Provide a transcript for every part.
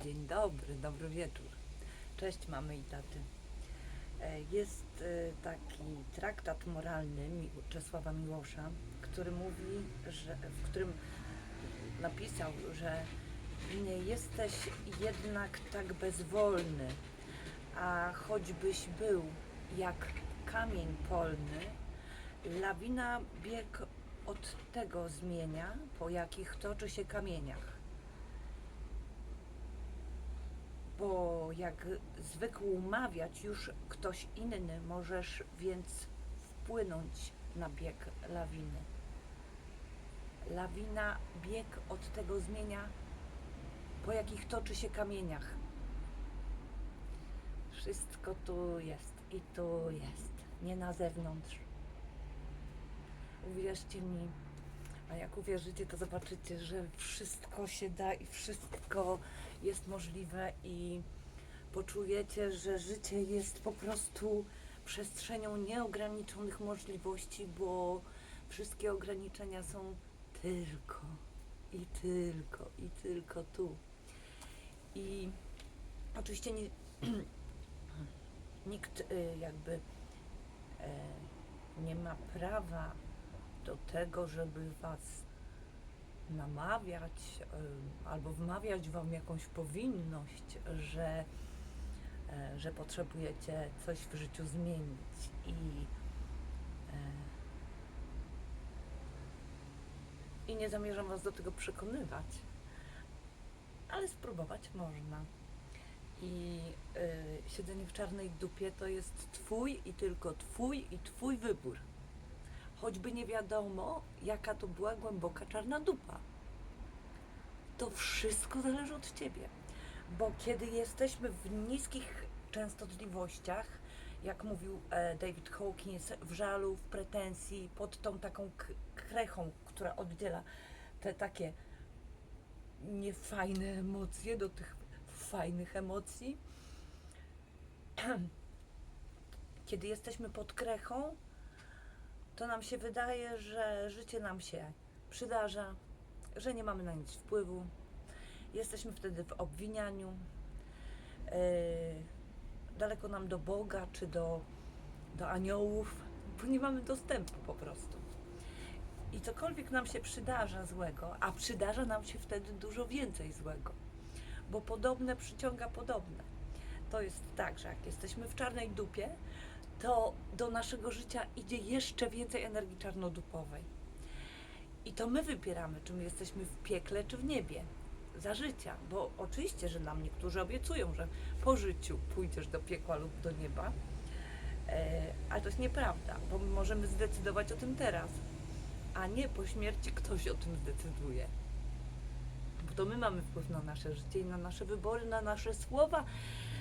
Dzień dobry, dobry wieczór. Cześć mamy i taty. E, Jest e, taki traktat moralny Czesława Miłosza, który mówi, że, w którym napisał, że nie jesteś jednak tak bezwolny, a choćbyś był jak kamień polny, lawina bieg od tego zmienia, po jakich toczy się kamieniach. Bo jak zwykł mawiać już ktoś inny, możesz więc wpłynąć na bieg lawiny. Lawina bieg od tego zmienia, po jakich toczy się kamieniach. Wszystko tu jest i tu jest, nie na zewnątrz. Uwierzcie mi, a jak uwierzycie, to zobaczycie, że wszystko się da i wszystko jest możliwe i poczujecie, że życie jest po prostu przestrzenią nieograniczonych możliwości, bo wszystkie ograniczenia są tylko i tylko i tylko tu. I oczywiście nie, nikt y, jakby e, nie ma prawa do tego, żeby was namawiać albo wmawiać wam jakąś powinność, że, e, że potrzebujecie coś w życiu zmienić i e, i nie zamierzam was do tego przekonywać, ale spróbować można. I y, siedzenie w czarnej dupie to jest twój i tylko twój i twój wybór choćby nie wiadomo, jaka to była głęboka czarna dupa. To wszystko zależy od ciebie, bo kiedy jesteśmy w niskich częstotliwościach, jak mówił e, David Hawkins, w żalu, w pretensji, pod tą taką krechą, która oddziela te takie niefajne emocje do tych fajnych emocji. Kiedy jesteśmy pod krechą, to nam się wydaje, że życie nam się przydarza, że nie mamy na nic wpływu. Jesteśmy wtedy w obwinianiu. Yy, daleko nam do Boga czy do, do aniołów, bo nie mamy dostępu po prostu. I cokolwiek nam się przydarza złego, a przydarza nam się wtedy dużo więcej złego, bo podobne przyciąga podobne. To jest tak, że jak jesteśmy w czarnej dupie, to do naszego życia idzie jeszcze więcej energii czarnodupowej. I to my wybieramy, czy my jesteśmy w piekle, czy w niebie. Za życia, bo oczywiście, że nam niektórzy obiecują, że po życiu pójdziesz do piekła lub do nieba, e, ale to jest nieprawda, bo my możemy zdecydować o tym teraz, a nie po śmierci ktoś o tym zdecyduje. Bo to my mamy wpływ na nasze życie i na nasze wybory, na nasze słowa,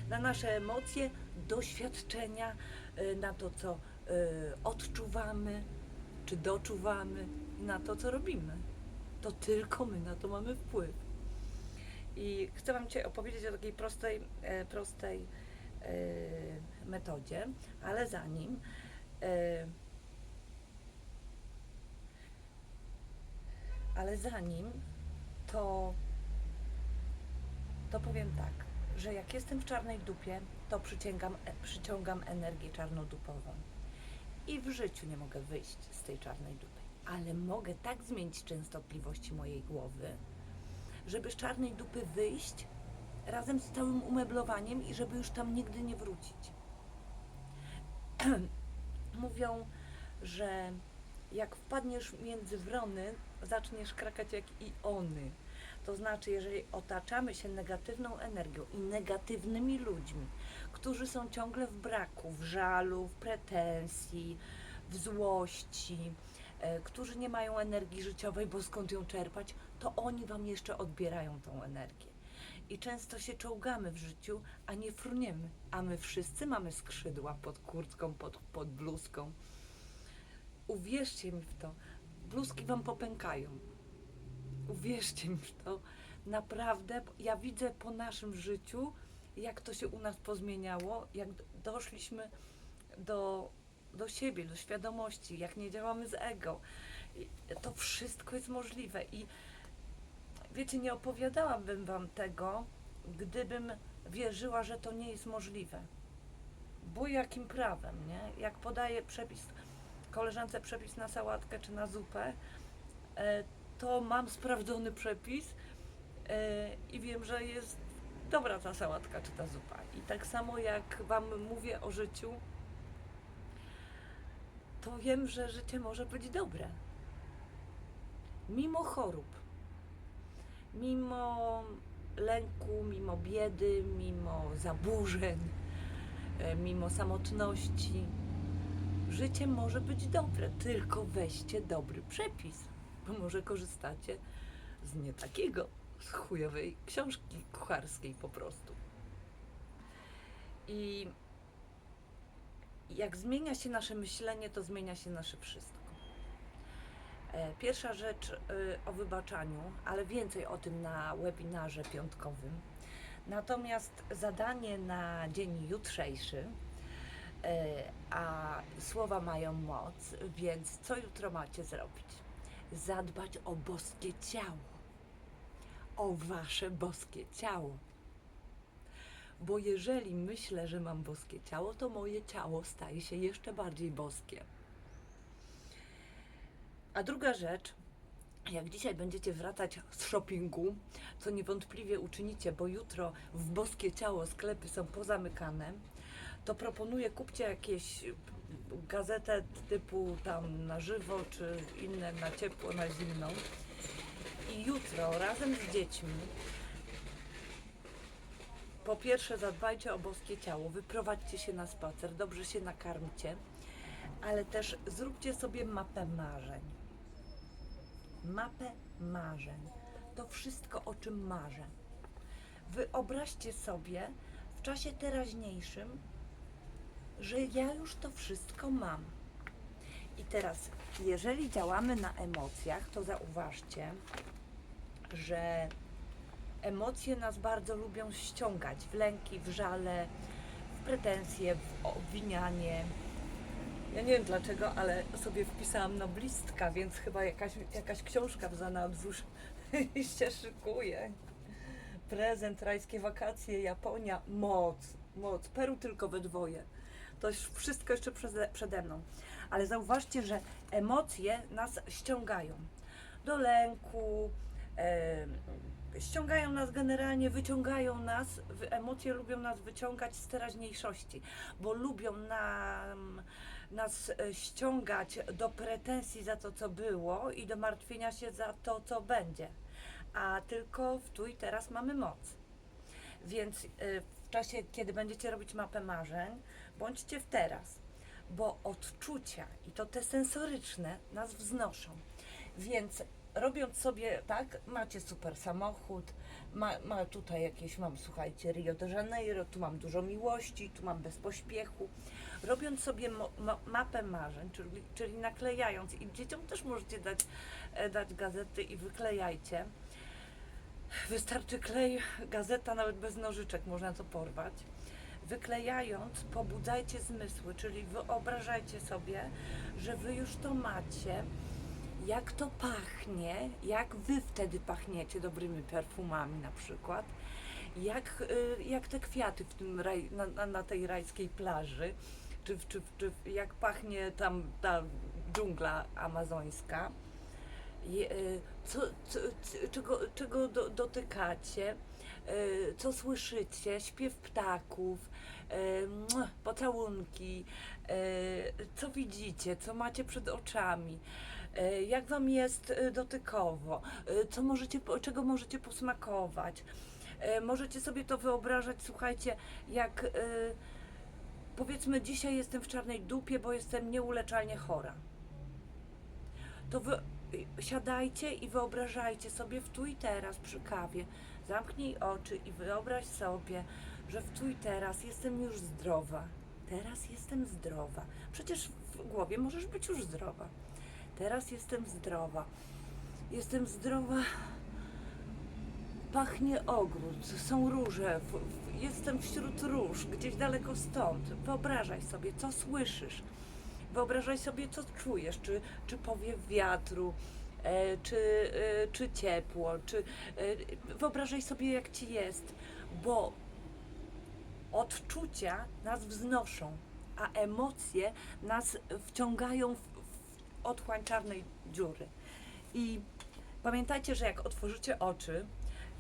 na nasze emocje, doświadczenia, na to, co y, odczuwamy, czy doczuwamy, na to, co robimy. To tylko my na to mamy wpływ. I chcę Wam dzisiaj opowiedzieć o takiej prostej, e, prostej e, metodzie, ale zanim e, ale zanim to to powiem tak, że jak jestem w czarnej dupie, to przyciągam, e, przyciągam energię czarnodupową. I w życiu nie mogę wyjść z tej czarnej dupy. Ale mogę tak zmienić częstotliwości mojej głowy, żeby z czarnej dupy wyjść razem z całym umeblowaniem i żeby już tam nigdy nie wrócić. Mówią, że jak wpadniesz między wrony, zaczniesz krakać jak i one. To znaczy, jeżeli otaczamy się negatywną energią i negatywnymi ludźmi, którzy są ciągle w braku, w żalu, w pretensji, w złości, e, którzy nie mają energii życiowej, bo skąd ją czerpać, to oni wam jeszcze odbierają tą energię. I często się czołgamy w życiu, a nie fruniemy. A my wszyscy mamy skrzydła pod kurtką, pod, pod bluzką. Uwierzcie mi w to, bluzki wam popękają. Uwierzcie mi w to, naprawdę, ja widzę po naszym życiu, jak to się u nas pozmieniało, jak doszliśmy do, do siebie, do świadomości, jak nie działamy z ego. I to wszystko jest możliwe i wiecie, nie opowiadałabym wam tego, gdybym wierzyła, że to nie jest możliwe. Bo jakim prawem, nie? Jak podaję przepis, koleżance przepis na sałatkę czy na zupę, e, to mam sprawdzony przepis e, i wiem, że jest dobra ta sałatka czy ta zupa. I tak samo jak Wam mówię o życiu, to wiem, że życie może być dobre. Mimo chorób, mimo lęku, mimo biedy, mimo zaburzeń, e, mimo samotności. Życie może być dobre, tylko weźcie dobry przepis, bo może korzystacie z nie takiego, z chujowej książki kucharskiej po prostu. I jak zmienia się nasze myślenie, to zmienia się nasze wszystko. E, Pierwsza rzecz y, o wybaczaniu, ale więcej o tym na webinarze piątkowym. Natomiast zadanie na dzień jutrzejszy, e, a słowa mają moc, więc co jutro macie zrobić? Zadbać o boskie ciało, o wasze boskie ciało. Bo jeżeli myślę, że mam boskie ciało, to moje ciało staje się jeszcze bardziej boskie. A druga rzecz, jak dzisiaj będziecie wracać z shoppingu, co niewątpliwie uczynicie, bo jutro w boskie ciało sklepy są pozamykane, to proponuję kupcie jakieś gazetę typu tam na żywo, czy inne na ciepło, na zimną. I jutro razem z dziećmi po pierwsze zadbajcie o boskie ciało, wyprowadźcie się na spacer, dobrze się nakarmcie, ale też zróbcie sobie mapę marzeń. Mapę marzeń. To wszystko, o czym marzę. Wyobraźcie sobie w czasie teraźniejszym, że ja już to wszystko mam. I teraz, jeżeli działamy na emocjach, to zauważcie, że emocje nas bardzo lubią ściągać w lęki, w żale, w pretensje, w obwinianie. Ja nie wiem dlaczego, ale sobie wpisałam noblistka, więc chyba jakaś, jakaś książka w zanadrzu się szykuje. Prezent, rajskie wakacje, Japonia, moc, moc. Peru tylko we dwoje. To już wszystko jeszcze przede mną. Ale zauważcie, że emocje nas ściągają do lęku, ściągają nas generalnie, wyciągają nas, emocje lubią nas wyciągać z teraźniejszości, bo lubią nam, nas e, ściągać do pretensji za to, co było i do martwienia się za to, co będzie. A tylko w tu i teraz mamy moc. Więc e, w czasie, kiedy będziecie robić mapę marzeń, bądźcie w teraz, bo odczucia i to te sensoryczne nas wznoszą. Więc robiąc sobie tak, macie super samochód, ma, ma tutaj jakieś, mam słuchajcie, Rio de Janeiro, tu mam dużo miłości, tu mam bez pośpiechu. Robiąc sobie mapę marzeń, czyli, czyli naklejając, i dzieciom też możecie dać, e, dać gazety i wyklejajcie. Wystarczy klej, gazeta nawet bez nożyczek, można to porwać. Wyklejając, pobudzajcie zmysły, czyli wyobrażajcie sobie, że wy już to macie, jak to pachnie, jak wy wtedy pachniecie dobrymi perfumami na przykład, jak, y, jak te kwiaty w tym raj, na, na, tej rajskiej plaży, czy, czy, czy jak pachnie tam ta dżungla amazońska, y, co, co, czego, czego do, dotykacie, y, co słyszycie, śpiew ptaków, pocałunki, co widzicie, co macie przed oczami, jak wam jest y, dotykowo, y, co możecie, czego możecie posmakować. Możecie sobie to wyobrażać, słuchajcie, jak powiedzmy dzisiaj jestem w czarnej dupie, bo jestem nieuleczalnie chora to wy siadajcie i wyobrażajcie sobie w tu i teraz przy kawie. Zamknij oczy i wyobraź sobie, że w tu i teraz jestem już zdrowa. Teraz jestem zdrowa. Przecież w głowie możesz być już zdrowa. Teraz jestem zdrowa. Jestem zdrowa. Pachnie ogród, są róże, w, w, jestem wśród róż, gdzieś daleko stąd. Wyobrażaj sobie, co słyszysz. Wyobrażaj sobie, co czujesz, czy, czy powiew wiatru, e, czy, e, czy ciepło, czy e, wyobrażaj sobie, jak ci jest. bo odczucia nas wznoszą, a emocje nas wciągają w, otchłań czarnej dziury. I pamiętajcie, że jak otworzycie oczy,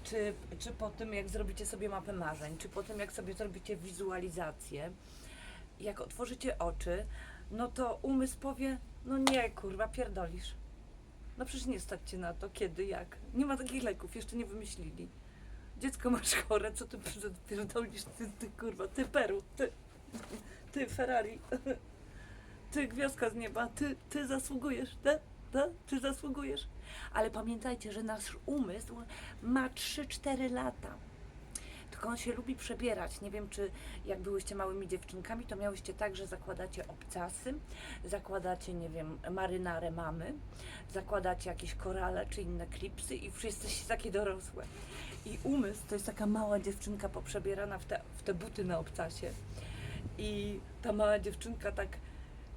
czy, czy po tym, jak zrobicie sobie mapę marzeń, czy po tym, jak sobie zrobicie wizualizację, jak otworzycie oczy, no to umysł powie, no nie, kurwa, pierdolisz. No przecież nie stać cię na to, kiedy, jak. Nie ma takich leków, jeszcze nie wymyślili. Dziecko masz chore, co ty pierdolisz, ty, ty kurwa, ty Peru, ty, ty Ferrari, ty gwiazdka z nieba, ty, ty zasługujesz, ty, ty, ty zasługujesz. Ale pamiętajcie, że nasz umysł ma 3-4 lata. Tylko on się lubi przebierać. Nie wiem, czy jak byłyście małymi dziewczynkami, to miałyście tak, że zakładacie obcasy, zakładacie, nie wiem, marynarę mamy, zakładacie jakieś korale czy inne klipsy i już jesteście takie dorosłe. I umysł to jest taka mała dziewczynka poprzebierana w te, w te buty na obcasie. I ta mała dziewczynka tak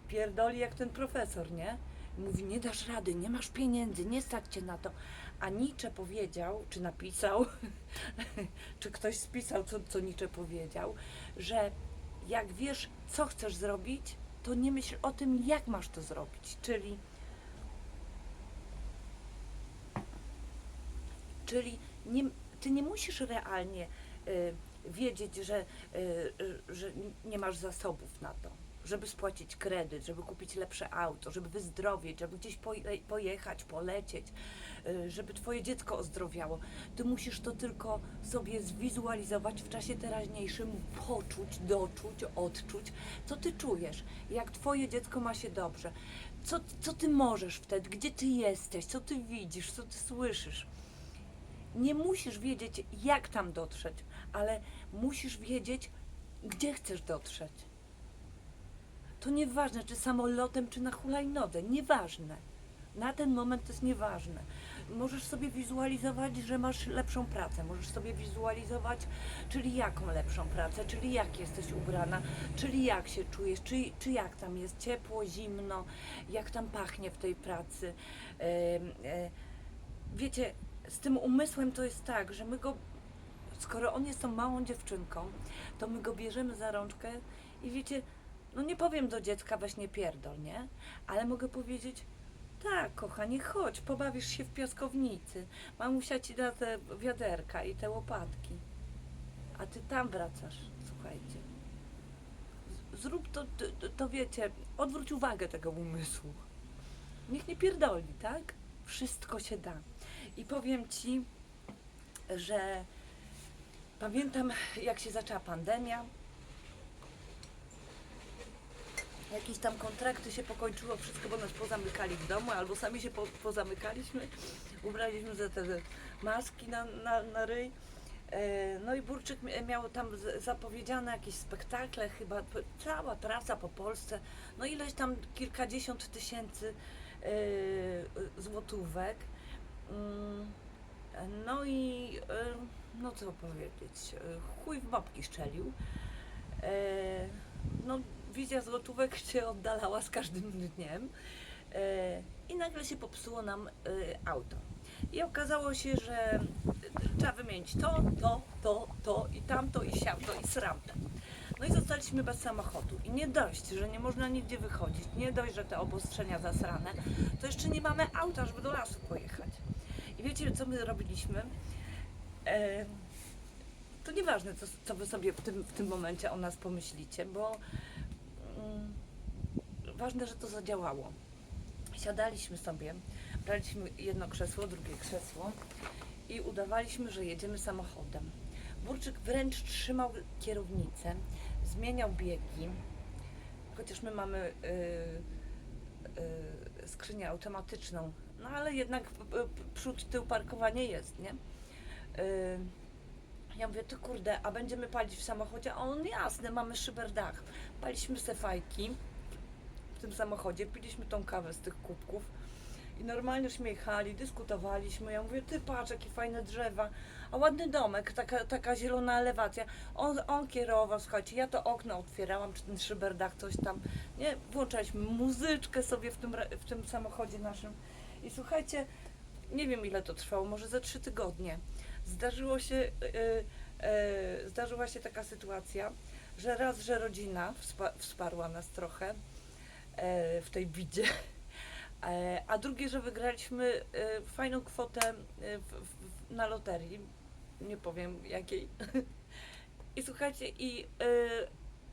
pierdoli jak ten profesor, nie? Mówi, nie dasz rady, nie masz pieniędzy, nie stać cię na to. A Nietzsche powiedział, czy napisał, czy ktoś spisał, co, co powiedział, że jak wiesz, co chcesz zrobić, to nie myśl o tym, jak masz to zrobić. Czyli, czyli nie, ty nie musisz realnie y, wiedzieć, że, y, y, że nie masz zasobów na to, żeby spłacić kredyt, żeby kupić lepsze auto, żeby wyzdrowieć, żeby gdzieś poje, pojechać, polecieć, y, żeby twoje dziecko ozdrowiało. Ty musisz to tylko sobie zwizualizować w czasie teraźniejszym, poczuć, doczuć, odczuć, co ty czujesz, jak twoje dziecko ma się dobrze, co, co ty możesz wtedy, gdzie ty jesteś, co ty widzisz, co ty słyszysz. Nie musisz wiedzieć, jak tam dotrzeć, ale musisz wiedzieć, gdzie chcesz dotrzeć. To nieważne, czy samolotem, czy na hulajnodze, nieważne. Na ten moment to jest nieważne. Możesz sobie wizualizować, że masz lepszą pracę, możesz sobie wizualizować, czyli jaką lepszą pracę, czyli jak jesteś ubrana, czyli jak się czujesz, czy, czy jak tam jest ciepło, zimno, jak tam pachnie w tej pracy. E, wiecie, z tym umysłem to jest tak, że my go, skoro on jest tą małą dziewczynką, to my go bierzemy za rączkę i wiecie, no nie powiem do dziecka weź nie pierdol, nie? Ale mogę powiedzieć, tak, kochanie, chodź, pobawisz się w piaskownicy. Mamusia ci da te wiaderka i te łopatki. A ty tam wracasz, słuchajcie. Zrób to, to, to wiecie, odwróć uwagę tego umysłu. Niech nie pierdoli, tak? Wszystko się da. I powiem ci, że pamiętam, jak się zaczęła pandemia. Jakieś tam kontrakty się pokończyło, wszystko, bo nas pozamykali w domu, albo sami się po, pozamykaliśmy. Ubraliśmy za te maski na, na, na ryj. E, No i Burczyk mia- miał tam zapowiedziane jakieś spektakle, chyba cała trasa po Polsce. No ileś tam kilkadziesiąt tysięcy e, złotówek. Mm, No i e, no co powiedzieć, chuj w babki szczelił. No wizja złotówek się oddalała z każdym dniem e, i nagle się popsuło nam e, auto. I okazało się, że e, trzeba wymienić to, to, to, to i tamto i siamto i sramte. No i zostaliśmy bez samochodu. I nie dość, że nie można nigdzie wychodzić, nie dość, że te obostrzenia zasrane, to jeszcze nie mamy auta, żeby do lasu pojechać. I wiecie, co my robiliśmy? E, to nieważne, co, co wy sobie w tym, w tym momencie o nas pomyślicie, bo ważne, że to zadziałało. Siadaliśmy sobie, braliśmy jedno krzesło, drugie krzesło i udawaliśmy, że jedziemy samochodem. Burczyk wręcz trzymał kierownicę, zmieniał biegi, chociaż my mamy y, y, skrzynię automatyczną, no ale jednak y, przód, tył parkowanie jest, nie? Y, ja mówię, to kurde, a będziemy palić w samochodzie? A on, jasne, mamy szyberdach. Paliśmy se fajki tym samochodzie, piliśmy tą kawę z tych kubków i normalnie śmiechali, dyskutowaliśmy. Ja mówię, ty patrz, jakie fajne drzewa, a ładny domek, taka, taka zielona elewacja. On, on kierował, słuchajcie, ja to okno otwierałam, czy ten szyberdach, coś tam, nie? Włączaliśmy muzyczkę sobie w tym, w tym samochodzie naszym i słuchajcie, nie wiem ile to trwało, może ze trzy tygodnie. Zdarzyło się y, e, zdarzyła się taka sytuacja, że raz, że rodzina wspa- wsparła nas trochę w tej bidzie, e, a drugie, że wygraliśmy e, fajną kwotę e, w, w, na loterii, nie powiem jakiej. I słuchajcie, i e,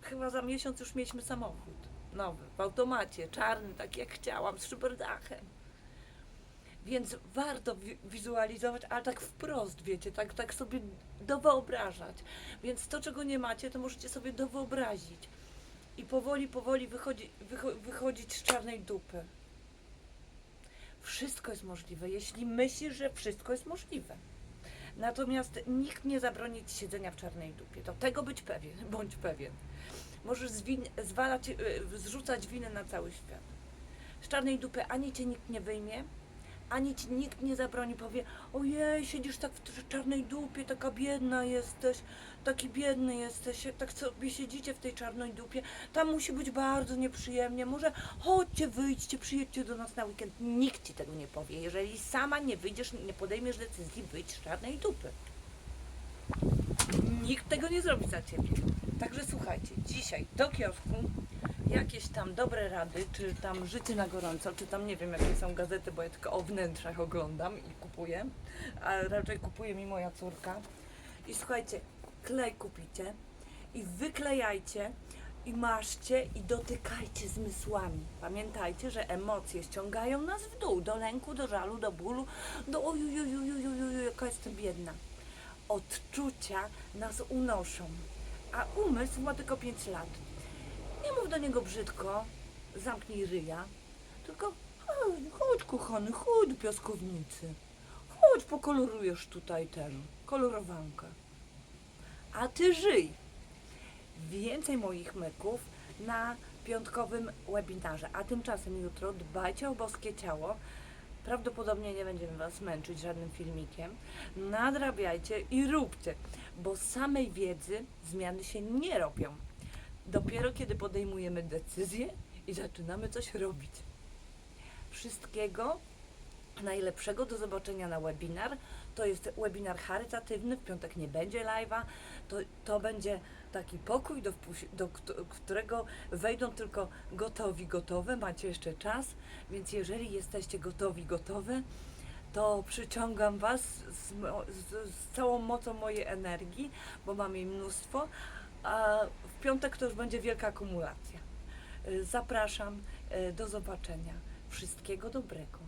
chyba za miesiąc już mieliśmy samochód nowy, w automacie, czarny, tak jak chciałam, z szyberdachem. Więc warto wi- wizualizować, ale tak wprost, wiecie, tak, tak sobie dowyobrażać. Więc to, czego nie macie, to możecie sobie dowyobrazić. I powoli, powoli wychodzi, wycho- wychodzić z czarnej dupy. Wszystko jest możliwe, jeśli myślisz, że wszystko jest możliwe. Natomiast nikt nie zabroni ci siedzenia w czarnej dupie. To tego być pewien, bądź pewien. Możesz zwin- zwalać, y, zrzucać winę na cały świat. Z czarnej dupy ani cię nikt nie wyjmie, ani ci nikt nie zabroni, powie ojej, siedzisz tak w czarnej dupie, taka biedna jesteś, taki biedny jesteś, tak sobie siedzicie w tej czarnej dupie, tam musi być bardzo nieprzyjemnie, może chodźcie, wyjdźcie, przyjedźcie do nas na weekend. Nikt ci tego nie powie, jeżeli sama nie wyjdziesz, nie podejmiesz decyzji wyjść z czarnej dupy. Nikt tego nie zrobi za ciebie. Także słuchajcie, dzisiaj do kiosku jakieś tam dobre rady, czy tam życie na gorąco, czy tam nie wiem jakie są gazety, bo ja tylko o wnętrzach oglądam i kupuję, a raczej kupuje mi moja córka. I słuchajcie, klej kupicie i wyklejajcie i maszcie i dotykajcie zmysłami. Pamiętajcie, że emocje ściągają nas w dół, do lęku, do żalu, do bólu, do ojujujujujujuju, jaka jestem biedna. Odczucia nas unoszą, a umysł ma tylko 5 lat. Nie mów do niego brzydko, zamknij ryja, tylko chodź, kochany, chodź. Chodź, pokolorujesz tutaj ten, kolorowankę. A ty żyj. Więcej moich myków na piątkowym webinarze. A tymczasem jutro dbajcie o boskie ciało. Prawdopodobnie nie będziemy Was męczyć żadnym filmikiem. Nadrabiajcie i róbcie, bo samej wiedzy zmiany się nie robią. Dopiero kiedy podejmujemy decyzję i zaczynamy coś robić. Wszystkiego najlepszego do zobaczenia na webinar. To jest webinar charytatywny, w piątek nie będzie live'a. To, to będzie taki pokój, do, do kt- którego wejdą tylko gotowi, gotowe. Macie jeszcze czas, więc jeżeli jesteście gotowi, gotowe, to przyciągam Was z, z, z całą mocą mojej energii, bo mam jej mnóstwo. A w piątek to już będzie wielka akumulacja. Zapraszam, y, do zobaczenia. Wszystkiego dobrego.